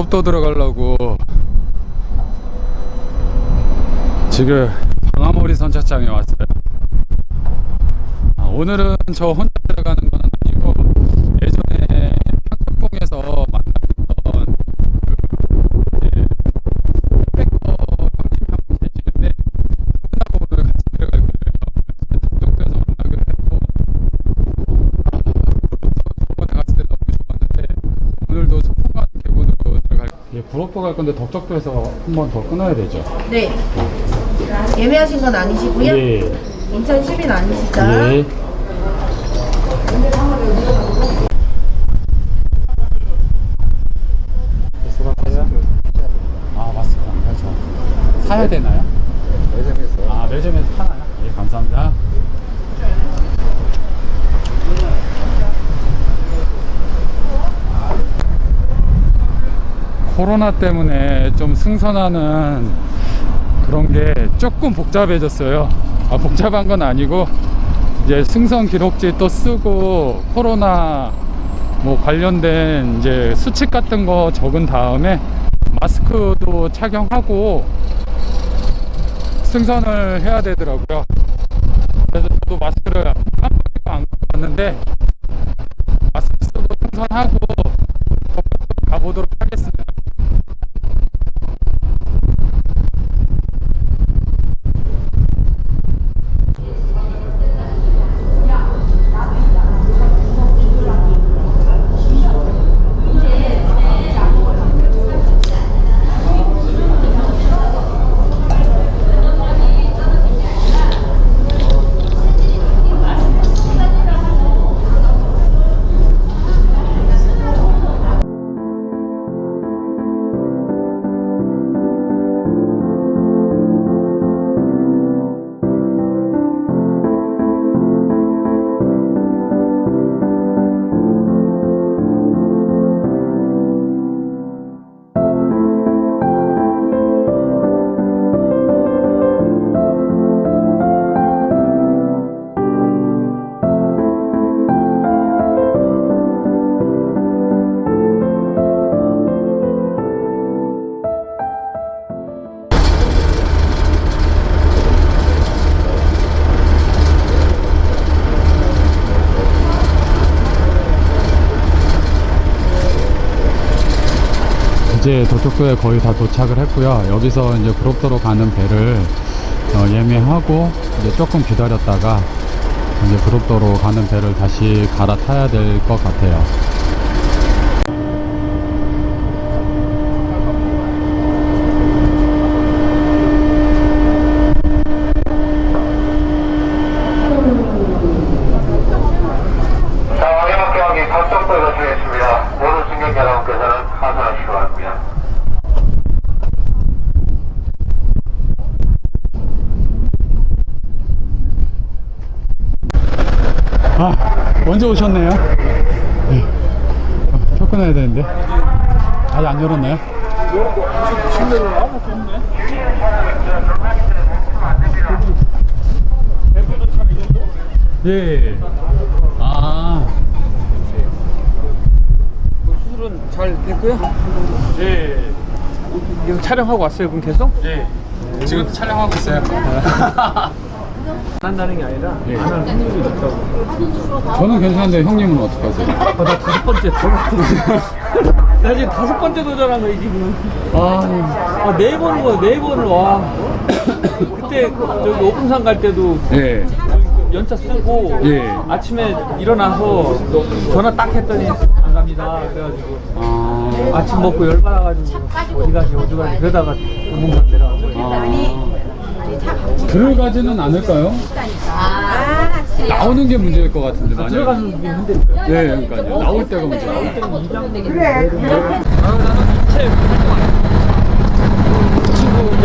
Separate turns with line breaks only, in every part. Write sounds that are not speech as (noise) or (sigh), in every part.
부럽도 들어가려고 지금 방아머리 선착장에 왔어요. 아, 오늘은 저 혼자 예, 부럽도 갈 건데 덕적도에서 한 번 더 끊어야 되죠.
네. 예매하신 건 아니시고요.
예.
인천 시민 아니시죠?
예. 수고하세요. 아, 마스크 안 가죠. 사야 되나요? 매점에서. 아, 매점에서 파나요? 예, 감사합니다. 코로나 때문에 좀 승선하는 그런 게 조금 복잡해졌어요. 아, 복잡한 건 아니고 이제 승선 기록지 또 쓰고 코로나 뭐 관련된 이제 수칙 같은 거 적은 다음에 마스크도 착용하고 승선을 해야 되더라고요. 그래서 저도 마스크를 한 번도 안 갔는데 마스크 쓰고 승선하고 이제 도쿄도에 거의 다 도착을 했고요. 여기서 이제 구롭도로 가는 배를 어, 예매하고 이제 조금 기다렸다가 이제 구롭도로 가는 배를 다시 갈아타야 될 것 같아요.
자, 마지막 경기 각성도에 도착했습니다. 모든 승객 여러분께서는 하산하시기 바랍니다.
아, 언제 오셨네요? 네. 어, 표 끊어야 되는데. 아직 안 열었나요? 예. 아,
수술은 잘 됐고요.
예.
지금 촬영하고 왔어요, 그럼 계속?
예. 지금 촬영하고 있어요.
한다는 게 아니라
예.
안 하는 분들이 있다고.
저는 괜찮은데 형님은 어떡하세요?
어, 나 다섯 번째 들어갔거든요. (laughs) 나 지금 다섯 번째 도전한 거야, 이 지금. 아, 아, 네 번을 거, 네 번을 와. (coughs) 그때 저기 오kum산 갈 때도
예.
연차 쓰고
예.
아침에 일어나서 전화 딱 했더니 안 갑니다. 그래가지고
아,
아침 먹고 열받아가지고 어디 가지 어디 가지 그러다가 내려가고.
아. 들어가지는 않을까요? 나오는 게 문제일 것 같은데 만약
들어가는 게 힘들어요.
네, 그러니까요. 나올 때가 문제예요.
아, 나는 이체 친구 이제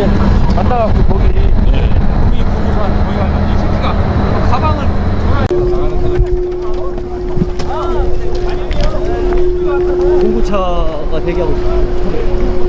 만나갖고 거기 우리 부부산 거기 가서 이 새끼가 가방을 공구차가 대기하고 있어. 차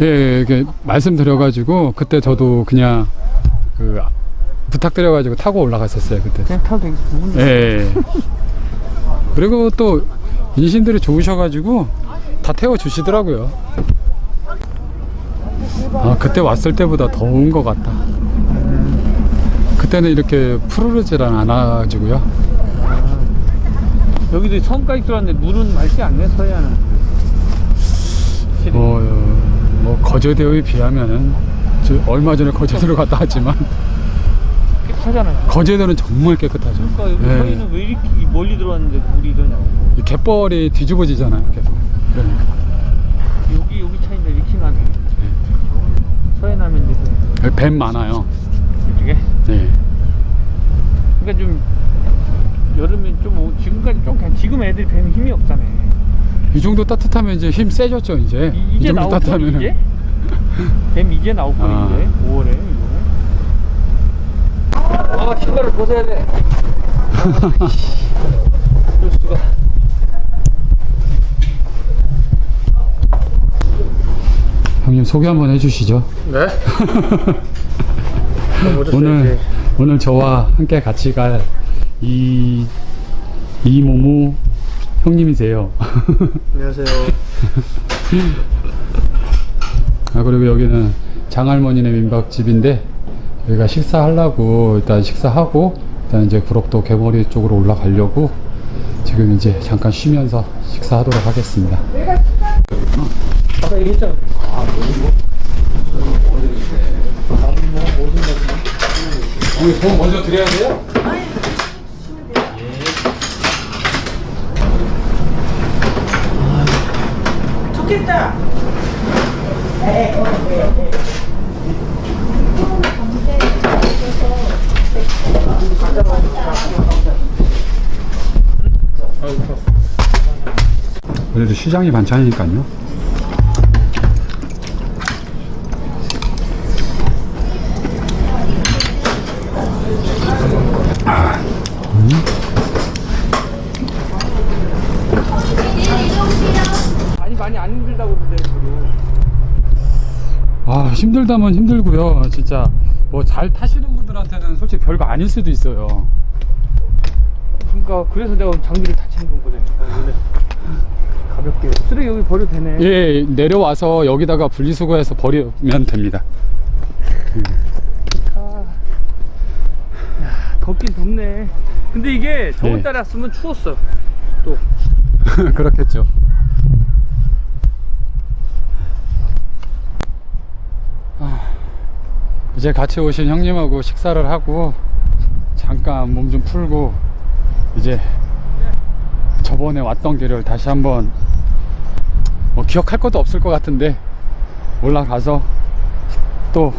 예, 이게 말씀드려가지고 그때 저도 그냥 그 부탁드려가지고 타고 올라갔었어요 그때.
그냥 타도 되겠어.
예. 그리고 또 인신들이 좋으셔가지고 다 태워 주시더라고요. 아 그때 왔을 때보다 더운 것 같다. 그때는 이렇게 푸르르질 않아가지고요.
여기도 섬까지 들어왔는데 물은 맑지 않네 서해안은.
뭐, 어, 뭐 거제도에 비하면은 저 얼마 전에 거제도로 갔다 왔지만
깨끗하잖아요.
거제도는 정말 깨끗하죠.
그러니까 여기
예.
서해는 왜 이렇게 멀리 들어왔는데 물이 이러냐고.
이 갯벌이 뒤집어지잖아요. 계속. 그러니까
여기 여기 차인데 이렇게 나네. 서해 나면 이제 그
여기 뱀 많아요.
이쪽에.
네.
그러니까 좀 여름에 좀 오- 지금까지 좀 그냥 지금 애들이 뱀 힘이 없다네.
이 정도 따뜻하면 이제 힘 세졌죠 이제.
이, 이제
정도
나올 거리 이제? 뱀 이제 나올
아.
이제 5월에 이거. 아 신발을 벗어야 돼. 아, 럴 수가.
형님 소개 한번 해주시죠.
네? (laughs)
오늘 오늘 저와 함께 같이 갈 이 이모모 형님이세요.
안녕하세요.
아 그리고 여기는 장할머니네 민박집인데 여기가 식사하려고 일단 식사하고 일단 이제 구록도 개머리 쪽으로 올라가려고 지금 이제 잠깐 쉬면서 식사하도록 하겠습니다.
아까 얘기했잖아.
우리 돈 먼저 드려야 돼요? 그래도 시장이 반찬이니까요.
많이 안 힘들다고 그러는데 저도.
아 힘들다면 힘들고요 진짜 뭐 잘 타시는 분들한테는 솔직히 별거 아닐 수도 있어요
그러니까 그래서 내가 장비를 다 챙긴 거잖아. 원래 가볍게 쓰레기 여기 버려도 되네.
예 내려와서 여기다가 분리수거해서 버리면 됩니다
아, 야, 덥긴 덥네. 근데 이게 저번
예.
달에 왔으면 추웠어. 또 (laughs)
그렇겠죠 이제 같이 오신 형님하고 식사를 하고 잠깐 몸 좀 풀고 이제 저번에 왔던 길을 다시 한번 뭐 기억할 것도 없을 것 같은데 올라가서 또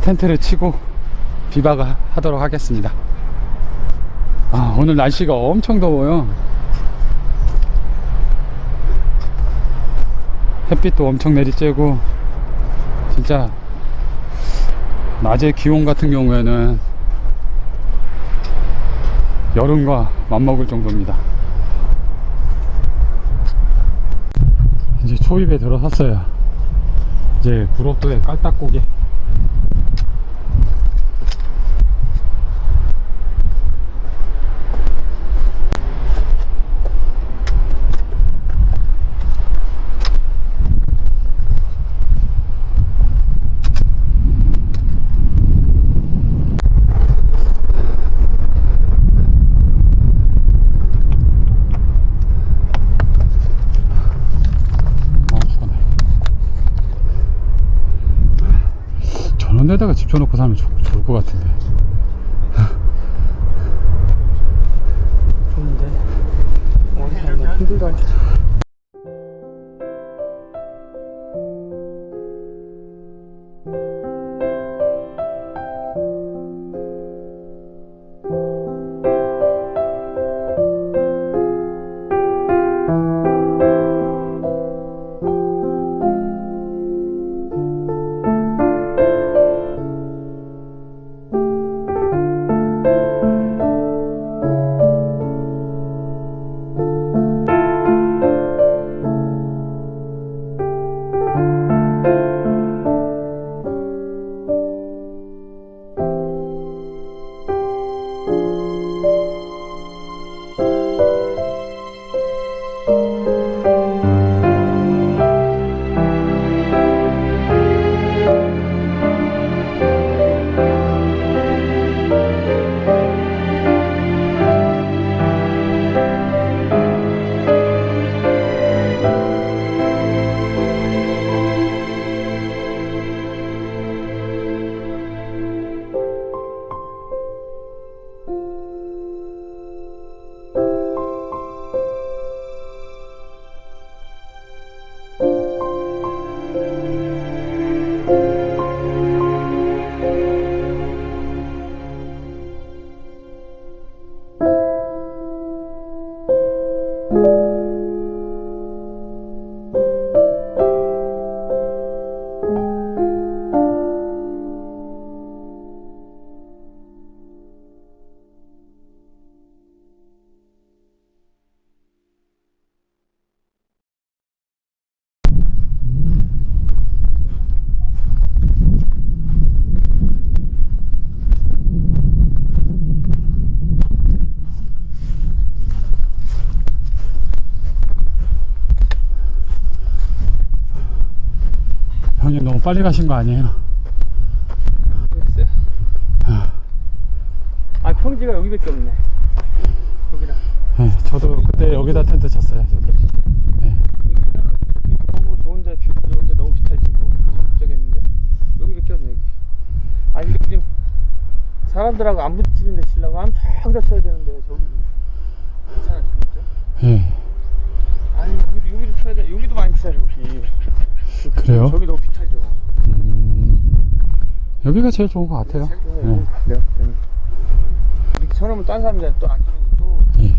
텐트를 치고 비박을 하도록 하겠습니다. 아, 오늘 날씨가 엄청 더워요. 햇빛도 엄청 내리쬐고 진짜 낮에 기온 같은 경우에는 여름과 맞먹을 정도입니다. 이제 초입에 들어섰어요. 이제 구록도에 깔딱고개 데다가 집 줘놓고 살면 좋, 좋을 것 같은데.
좋은데. 어디 살면 힘들다
빨리 가신 거 아니에요?
아 평지가 여기밖에 없네 여기랑
네, 저도 그때 여기다 텐트 쳤어요. 저도. 네.
여기랑 너무 좋은데 뷰 좋은데 너무 비탈지고 걱정했는데 여기밖에 없네 여기 아니 이렇게 지금 사람들하고 안 부딪히는 데 치려고 하면 저기다 쳐야 되는데 저기도 괜찮아 진짜
예.
아니 여기도 여기도 쳐야 돼 여기도 많이 치야 여기
그래요?
저기
음, 여기가 제일 좋은 것 같아요. 네.
내가 볼 때는 이렇게 쳐놓으면 딴 사람들 또안 쳐놓고 또
예.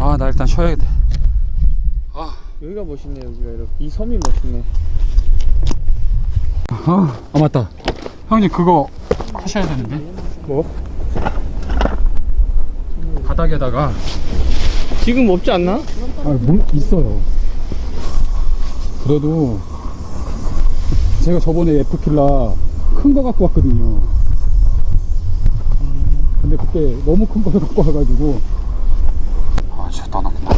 아, 나 일단 쉬어야겠다.
여기가 멋있네 여기가 이렇게 이 섬이 멋있네
아, 아 맞다. 형님 그거 하셔야 되는데.
뭐?
바닥에다가
지금 없지 않나?
아, 물 있어요. 그래도 제가 저번에 F킬라 큰 거 갖고 왔거든요. 근데 그때 너무 큰 거 갖고 와가지고 아, 진짜 떠났구나.